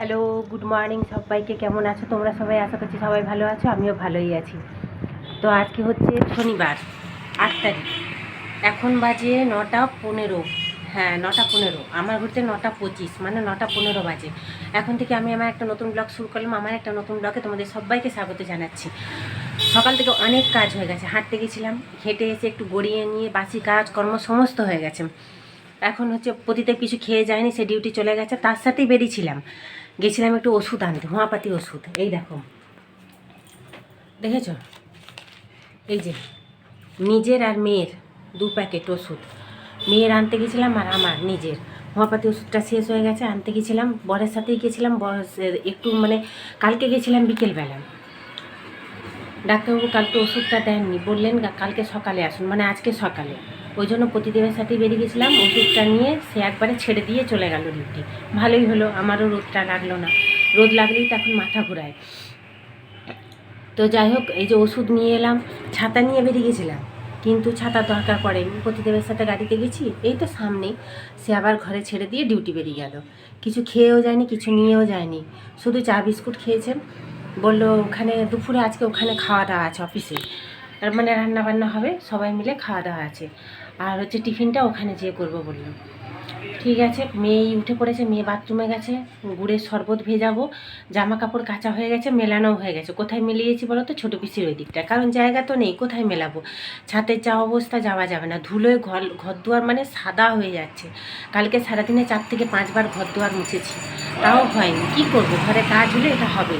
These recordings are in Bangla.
হ্যালো, গুড মর্নিং সবাইকে, কেমন আছো তোমরা সবাই? আশা করছি সবাই ভালো আছো, আমিও ভালোই আছি। তো আজকে হচ্ছে শনিবার, আট তারিখ। এখন বাজে নটা পনেরো। হ্যাঁ নটা পনেরো। আমার ঘুরতে নটা পঁচিশ মানে নটা পনেরো বাজে। এখন থেকে আমি আমার একটা নতুন ব্লগ শুরু করলাম, আমার একটা নতুন ব্লগে তোমাদের সবাইকে স্বাগত জানাচ্ছি। সকাল থেকে অনেক কাজ হয়ে গেছে, হাঁটতে গেছিলাম, হেঁটে এসে একটু গড়িয়ে নিয়ে বাসি কাজ, কর্ম সমস্ত হয়ে গেছে। এখন হচ্ছে পতিতে কিছু খেয়ে যায়নি, সে ডিউটি চলে গেছে, তার সাথেই বেরিয়েছিলাম। গেছিলাম একটু ওষুধ আনতে, হোমিওপ্যাথি ওষুধ। এই দেখো। দেখেছ? এই যে, নিজের আর মেয়ের দু প্যাকেট ওষুধ। মেয়ের আনতে গেছিলাম আর আমার নিজের। হোমিওপ্যাথি ওষুধটা শেষ হয়ে গেছে, আনতে গেছিলাম। বরের সাথেই গেছিলাম একটু মানে কালকে গেছিলাম বিকেলবেলা। ডাক্তারবাবু কালকে ওষুধটা দেননি, বললেন কালকে সকালে আসুন মানে আজকে সকালে। ওই জন্য প্রতিদিনের সাথে বেরিয়ে গেছিলাম, ওষুধটা নিয়ে সে একবারে ছেড়ে দিয়ে চলে গেল ডিউটি ভালোই হলো, আমারও রোদটা লাগল না। রোদ লাগলেই তো এখন মাথা ঘুরায়। তো যাই হোক, এই যে ওষুধ নিয়ে এলাম, ছাতা নিয়ে বেরিয়ে গেছিলাম। কিন্তু ছাতা দরকার পড়েনি প্রতিদেবের সাথে গাড়িতে গেছি, এই তো সামনেই। সে আবার ঘরে ছেড়ে দিয়ে ডিউটি বেরিয়ে গেল। কিছু খেয়েও যায়নি, কিছু নিয়েও যায়নি। শুধু চা, বিস্কুট খেয়েছেন বলল, ওখানে দুপুরে আজকে ওখানে খাওয়া দাওয়া আছে, অফিসে। মানে রান্না বান্না হবে, সবাই মিলে খাওয়া দাওয়া আছে। আর হচ্ছে টিফিনটা ওখানে যেয়ে করব বলল। ঠিক আছে, মেয়েই উঠে পড়েছে, মেয়ে বাথরুমে গেছে গুড়ের শরবত ভেজাবো জামা কাপড় কাঁচা হয়ে গেছে মেলানো হয়ে গেছে। কোথায় মিলিয়েছি বলো তো? ছোটো পিসির ওই দিকটা। কারণ জায়গা তো নেই, কোথায় মেলাবো? ছাতের যা অবস্থা, যাওয়া যাবে না। ধুলোয় ঘর ঘর দুয়ার মানে সাদা হয়ে যাচ্ছে। কালকে সারাদিনে চার থেকে পাঁচবার ঘর দুয়ার মুছেছি। তাও হয়নি। কি করব? ঘরে কাজ হলে এটা হবে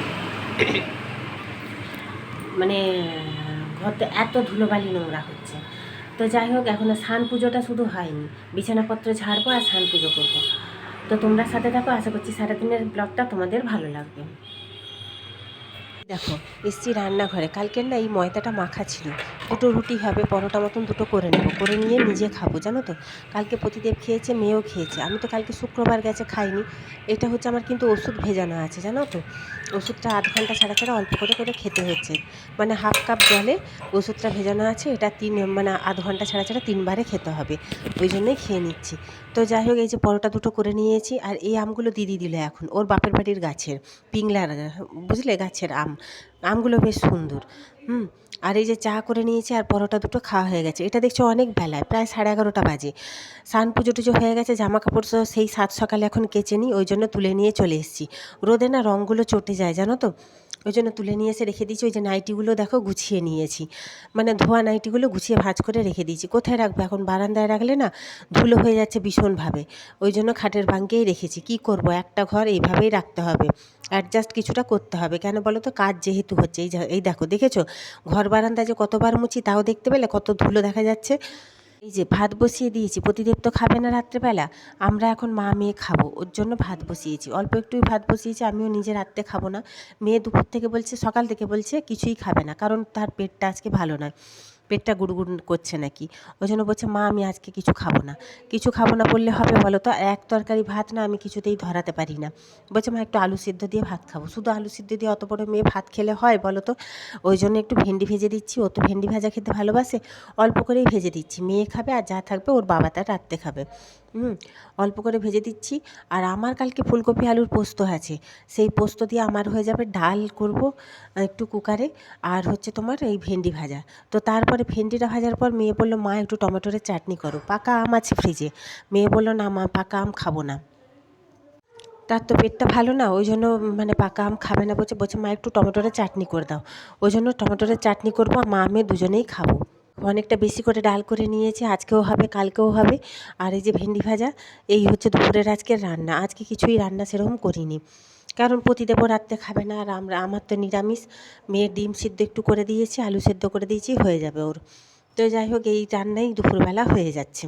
মানে ঘরতে এত ধুলোবালি নোংরা হচ্ছে। তো যাই হোক এখনও স্নান পুজোটা শুধু হয়নি। বিছানাপত্র ছাড়বো আর স্নান পুজো করব। তো তোমরা সাথে থাকো, আশা করছি সারাদিনের ব্লগটা তোমাদের ভালো লাগবে। দেখো, এসছি রান্নাঘরে। কালকের না এই ময়দাটা মাখা ছিল। দুটো রুটি হবে, পরোটা মতন দুটো করে নেব। করে নিয়ে নিজে খাব, জানো তো? কালকে প্রতিদেব খেয়েছে, মেয়েও খেয়েছে। আমি তো কালকে শুক্রবার গেছে খাইনি। এটা হচ্ছে আমার কিন্তু ওষুধ ভেজানো আছে, জানো তো? ওষুধটা আধ ঘণ্টা ছাড়া ছাড়া অল্প করে করে খেতে হচ্ছে। মানে হাফ কাপ জলে ওষুধটা ভেজানো আছে, এটা তিন মানে আধ ঘণ্টা ছাড়া ছাড়া তিনবারে খেতে হবে। ওই জন্যই খেয়ে নিচ্ছি। তো যাই হোক, এই যে পরোটা দুটো করে নিয়েছি, আর এই আমগুলো দিদি দিল এখন, ওর বাপের বাড়ির গাছের, পিংলার, বুঝলে? গাছের আম। আমগুলো বেশ সুন্দর। হুম? আর এই যে চা করে নিয়েছে আর পরোটা দুটো খাওয়া হয়ে গেছে। এটা দেখছ অনেক বেলায়, প্রায় সাড়ে এগারোটা বাজে। সান পুজো টুজো হয়ে গেছে জামা কাপড় তো সেই সাত সকালে এখন কেচে নিই, ওই জন্য তুলে নিয়ে চলে এসেছি। রোদে না রঙগুলো চটে যায়, জানো তো? ওই জন্য তুলে নিয়ে এসে রেখে দিয়েছি। ওই যে নাইটিগুলো দেখো গুছিয়ে নিয়েছি। মানে ধোয়া নাইটিগুলো গুছিয়ে ভাঁজ করে রেখে দিয়েছি। কোথায় রাখব? এখন বারান্দায় রাখলে না ধুলো হয়ে যাচ্ছে ভীষণভাবে। ওই জন্য খাটের বাঙ্কেই রেখেছি। কি করব? একটা ঘর এইভাবেই রাখতে হবে। অ্যাডজাস্ট কিছুটা করতে হবে। কেন বলো তো? কাজ যেহেতু হচ্ছে। এই এই দেখো, দেখেছ? ঘর বারান্দা যে কতবার মুছি তাও দেখতে পেলে কত ধুলো দেখা যাচ্ছে? এই যে ভাত বসিয়ে দিয়েছি প্রতিদেব তো খাবে না রাত্রেবেলা, আমরা এখন মা মেয়ে খাব, ওর জন্য ভাত বসিয়েছি। অল্প একটুই ভাত বসিয়েছি, আমিও নিজে রাত্রে খাব না। মেয়ে দুপুর থেকে বলছে, সকাল থেকে বলছে, কিছুই খাবে না, কারণ তার পেটটা আজকে ভালো নয়। পেটটা গুড়গুড় করছে নাকি? ওই জন্য বলছে, মা, আমি আজকে কিছু খাব না। কিছু খাব না বললে হবে বলো তো? এক তরকারি ভাত না আমি কিছুতেই ধরাতে পারি না। বলছে, মা, একটু আলু সিদ্ধ দিয়ে ভাত খাব। শুধু আলু সিদ্ধ দিয়ে অত বড় মেয়ে ভাত খেলে হয় বলো তো? ওই জন্য একটু ভেন্ডি ভেজে দিচ্ছি। ও তো ভেন্ডি ভাজা খেতে ভালোবাসে। অল্প করেই ভেজে দিচ্ছি। মেয়ে খাবে আর যা থাকবে ওর বাবা তার রাত্রে খাবে। হুম, অল্প করে ভেজে দিচ্ছি। আর আমার কালকে ফুলকপি আলুর পোস্ত আছে। সেই পোস্ত দিয়ে আমার হয়ে যাবে ডাল করব, একটু কুকারে। আর হচ্ছে তোমার এই ভেন্ডি ভাজা। তো তারপরে ভেন্ডিটা ভাজার পর মেয়ে বলল, মা, একটু টমেটোর চাটনি করো। পাকা আম আছে ফ্রিজে মেয়ে বলল, না মা, পাকা আম খাব না। তার তো পেটটা ভালো না, ওই জন্য মানে পাকা আম খাবে না বলছে বলছে, মা, একটু টমেটোরের চাটনি করে দাও। ওই জন্য টমেটোরের চাটনি করব মা, আমি দুজনেই খাব। অনেকটা বেশি করে ডাল করে নিয়েছি, আজকেও হবে, কালকেও হবে। আর এই যে ভেন্ডি ভাজা, এই হচ্ছে দুপুরের আজকের রান্না। আজকে কিছুই রান্না সেরকম করিনি। কারণ প্রতিদেবও রাত্রে খাবে না, আর আমরা, আমার তো নিরামিষ। মেয়ের ডিম সিদ্ধ একটু করে দিয়েছি, আলু সেদ্ধ করে দিয়েছি, হয়ে যাবে ওর। তো যাই হোক, এই রান্নাই দুপুরবেলা হয়ে যাচ্ছে।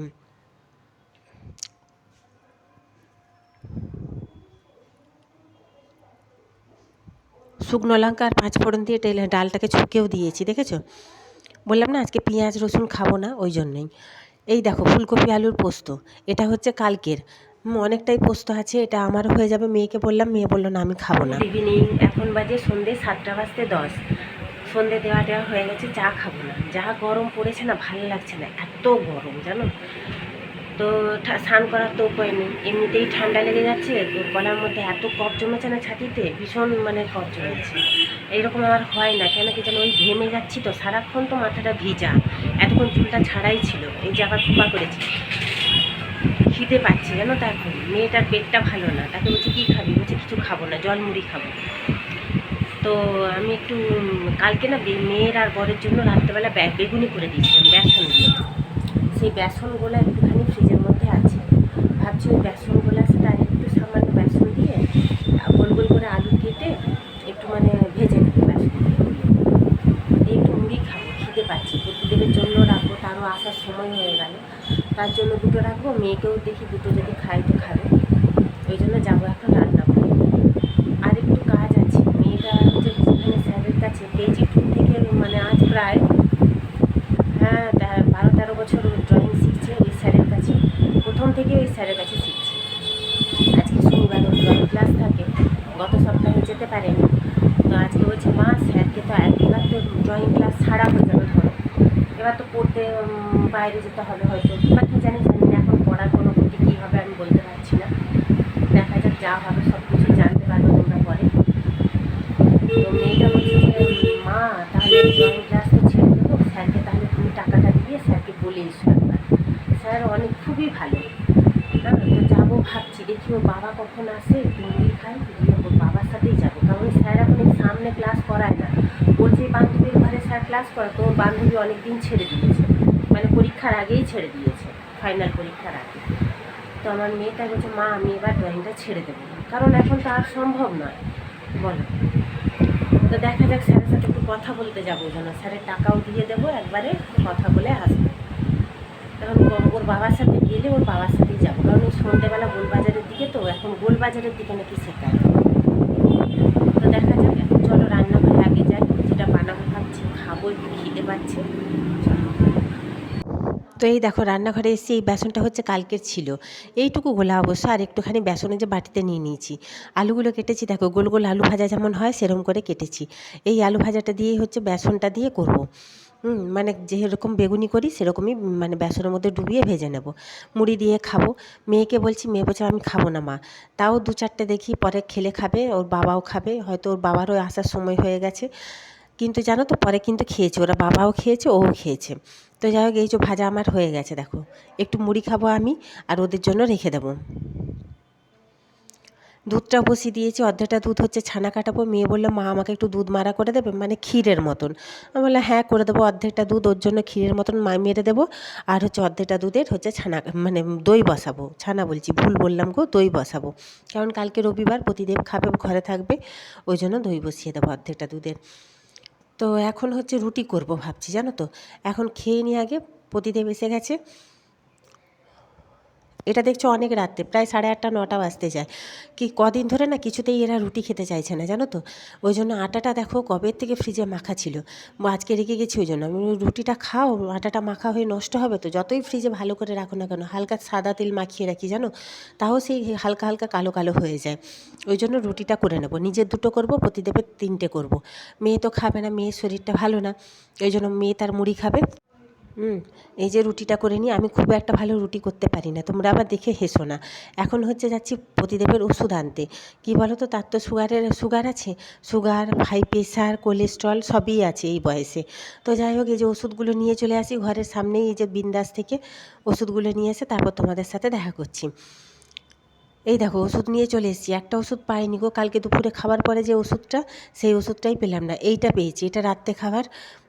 শুকনো লঙ্কা আর পাঁচ ফোড়ন দিয়ে ডালটাকে ছুঁকেও দিয়েছি, দেখেছ? বললাম না আজকে পেঁয়াজ, রসুন খাব না, ওই জন্যই। এই দেখো, ফুলকপি, আলুর পোস্ত, এটা হচ্ছে কালকের। অনেকটাই পোস্ত আছে, এটা আমার হয়ে যাবে, মেয়েকে বললাম, মেয়ে বলল না, আমি খাব না। ইভিনিং এখন বাজে সন্ধে সাতটা বাজতে দশ। সন্ধে দেওয়া দেওয়া হয়ে গেছে, চা খাব না। যা গরম পড়েছে না, ভালো লাগছে না, এত গরম, জানো? তো স্নান করার তো উপায় নেই। এমনিতেই ঠান্ডা লেগে যাচ্ছে তো গলার মধ্যে এত কফ জমেছে না ছাতিতে, ভীষণ মানে কফ জমেছে। এইরকম আমার হয় না, কেন কি যেন ওই ঘেমে যাচ্ছি তো, সারাক্ষণ তো মাথাটা ভিজা। এতক্ষণ চুলটা ছাড়াই ছিল, এই যে আবার খোপা করেছি। খিদে পাচ্ছে, জানো তো এখন। মেয়েটার পেটটা ভালো না, তাকে বলছি, কী খাবি? বলছে, কিছু খাব না, জল মুড়ি খাব। তো আমি একটু কালকে না মেয়ের আর বরের জন্য রাত্রেবেলা বেগুনি করে দিয়েছিলাম, বেসন দিয়ে। সেই বেসনগুলো একটুখানি ফ্রিজের মধ্যে আছে, ভাবছি ওই বেসনগুলো সাথে আর একটু সামান্য বেসন দিয়ে গোল গোল করে আলু কেটে একটু মানে ভেজে নেব বেসন দিয়ে একটু মুড়ি খাব, খিদে পাচ্ছি। প্রতিদেবের জন্য রাখব, তারও আসার সময় হয়ে গেল। তার জন্য দুটো রাখব, মেয়েকেও দেখি দুটো যদি খাই তো খাবে। ওই জন্য যাব এখন রান্না করে আর একটু কাজ আছে, মেয়েটা হচ্ছে স্যারের কাছে কেজি টু থেকে মানে আজ প্রায় তেরো বছর ড্রয়িং শিখছে, ওই স্যারের কাছে, প্রথম থেকে ওই স্যারের কাছে শিখছে। আজকে শনিবার ওর ড্রয়িং ক্লাস থাকে, গত সপ্তাহে যেতে পারেনি। তো আজকে বলছে, মা, স্যারকে তো একবার তো ড্রয়িং ক্লাস ছাড়া হয়ে যাবে ধরো। এবার তো পড়তে বাইরে যেতে হবে হয়তো, বা কী জানি জানি না এখন পড়ার কোনো গতি কী হবে আমি বলতে পারছি না দেখা যাক যা হবে সব কিছু জানতে পারব তোমরা পরে তো মেয়েটা বলছে যে মা তাহলে ড্রয়িং ক্লাস তো ছেড়ে দেবো স্যারকে তাহলে তুমি টাকাটা দিয়ে স্যারকে বলে এসো একবার স্যার অনেক খুবই ভালো হ্যাঁ তো যাব ভাবছি দেখি ওর বাবা আসে মুড়ি খাই দিয়ে ওর বাবার সাথেই যাব। কারণ স্যার এখন সামনে ক্লাস করায় না। ওর যে বান্ধবীর ঘরে স্যার ক্লাস করে তো ওর বান্ধবী অনেক দিন ছেড়ে দিয়েছে। মানে পরীক্ষার আগেই ছেড়ে দিয়েছে ফাইনাল পরীক্ষার আগে। তো আমার মেয়েটা বলছে, মা, আমি এবার ড্রয়িংটা ছেড়ে দেবো। কারণ এখন তো আর সম্ভব নয়। বলো। তো দেখা যাক স্যারের সাথে একটু কথা বলতে যাব, যেন স্যারের টাকাও দিয়ে দেবো, একবারে কথা বলে আসব। কারণ ওর বাবার সাথে গেলে ওর বাবার সাথেই যাব। কারণ ওই সন্ধ্যেবেলা গোলবাজারের দিকে তো এখন গোলবাজারের দিকে নাকি শেখায় তো দেখা যাক, এখন চলো রান্নাঘরে আগে যাই। যেটা বানাবো ভাবছি, খাব, একটু খিদে পাচ্ছে। তো এই দেখো, রান্নাঘরে এসে এই বেসনটা হচ্ছে কালকের ছিল। এইটুকু গোলা অবশ্য, আর একটুখানি বেসনে যে বাটিতে নিয়ে নিয়েছি। আলুগুলো কেটেছি, দেখো, গোল গোল আলু ভাজা যেমন হয় সেরকম করে কেটেছি। এই আলু ভাজাটা দিয়েই হচ্ছে বেসনটা দিয়ে করব। মানে যেরকম বেগুনি করি, সেরকমই মানে বেসনের মধ্যে ডুবিয়ে ভেজে নেব। মুড়ি দিয়ে খাব। মেয়েকে বলছি, মেয়ে বলছে, আমি খাব না মা। তাও দু চারটে দেখি, পরে খেলে খাবে, ওর বাবাও খাবে। হয়তো ওর বাবারও আসার সময় হয়ে গেছে। কিন্তু জানো তো, পরে কিন্তু খেয়েছে, ওরা বাবাও খেয়েছে, ওও খেয়েছে। তো যাই হোক, এই যে ভাজা আমার হয়ে গেছে, দেখো। একটু মুড়ি খাব আমি, আর ওদের জন্য রেখে দেবো। দুধটা বসিয়ে দিয়েছি, অর্ধেকটা দুধ হচ্ছে ছানা কাটাবো। মেয়ে বলল, মা, আমাকে একটু দুধ মারা করে দেবে? মানে ক্ষীরের মতন। আমি বললাম হ্যাঁ করে দেবো। অর্ধেকটা দুধ ওর জন্য ক্ষীরের মতন মা মেরে দেবো। আর হচ্ছে অর্ধেকটা দুধের হচ্ছে ছানা মানে দই বসাবো। ছানা বলছি, ভুল বললাম গো, দই বসাবো। কারণ কালকে রবিবার প্রতিদেব খাবে, ঘরে থাকবে, ওই জন্য দই বসিয়ে দেবো অর্ধেকটা দুধের। তো এখন হচ্ছে রুটি করব ভাবছি, জানো তো? এখন খেয়ে নিয়ে আগে প্রতিদেব এসে গেছে। এটা দেখছ অনেক রাত্রে, প্রায় সাড়ে আটটা, নটা বাজতে যায়। কি কদিন ধরে না কিছুতেই এরা রুটি খেতে চাইছে না, জানো তো? ওই জন্য আটাটা দেখো কবের থেকে ফ্রিজে মাখা ছিল। আজকে রেখে গেছি ওই জন্য। আমি রুটিটা খাও, আটাটা মাখা হয়ে নষ্ট হবে তো, যতই ফ্রিজে ভালো করে রাখো না কেন, হালকা সাদা তেল মাখিয়ে রাখি, জানো? তাও সেই হালকা হালকা কালো কালো হয়ে যায়। ওই জন্য রুটিটা করে নেব। নিজের দুটো করব প্রতিদেবের তিনটে করব। মেয়ে তো খাবে না, মেয়ের শরীরটা ভালো না। ওই জন্য মেয়ে তার মুড়ি খাবে। হুম, এই যে রুটিটা করে নিই আমি খুব একটা ভালো রুটি করতে পারি না। তোমরা আবার দেখে হেসো না। এখন হচ্ছে যাচ্ছি প্রতিদেবের ওষুধ আনতে। কী বলো তো তার তো সুগারের, সুগার আছে? সুগার, হাই প্রেশার কোলেস্ট্রল সবই আছে এই বয়সে। তো যাই হোক, এই যে ওষুধগুলো নিয়ে চলে আসি ঘরের সামনেই, এই যে বিন্দাস থেকে ওষুধগুলো নিয়ে এসে তারপর তোমাদের সাথে দেখা করছি। এই দেখো, ওষুধ নিয়ে চলে এসেছি। একটা ওষুধ পাইনি গো। কালকে দুপুরে খাবার পরে যে ওষুধটা, সেই ওষুধটাই পেলাম না। এইটা পেয়েছি। এটা রাত্রে খাবার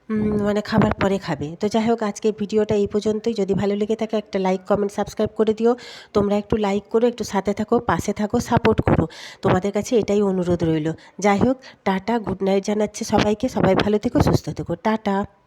মানে খাবার পরে খাবে। তো যাই হোক আজকে ভিডিওটা এই পর্যন্তই। যদি ভালো লেগে থাকে, একটা লাইক কমেন্ট সাবস্ক্রাইব করে দিও। তোমরা একটু লাইক করো, একটু সাথে থাকো, পাশে থাকো সাপোর্ট করো। তোমাদের কাছে এটাই অনুরোধ রইল। যাই হোক, টাটা গুড নাইট জানাচ্ছে সবাইকে। সবাই ভালো থেকো, সুস্থ থেকো। টাটা।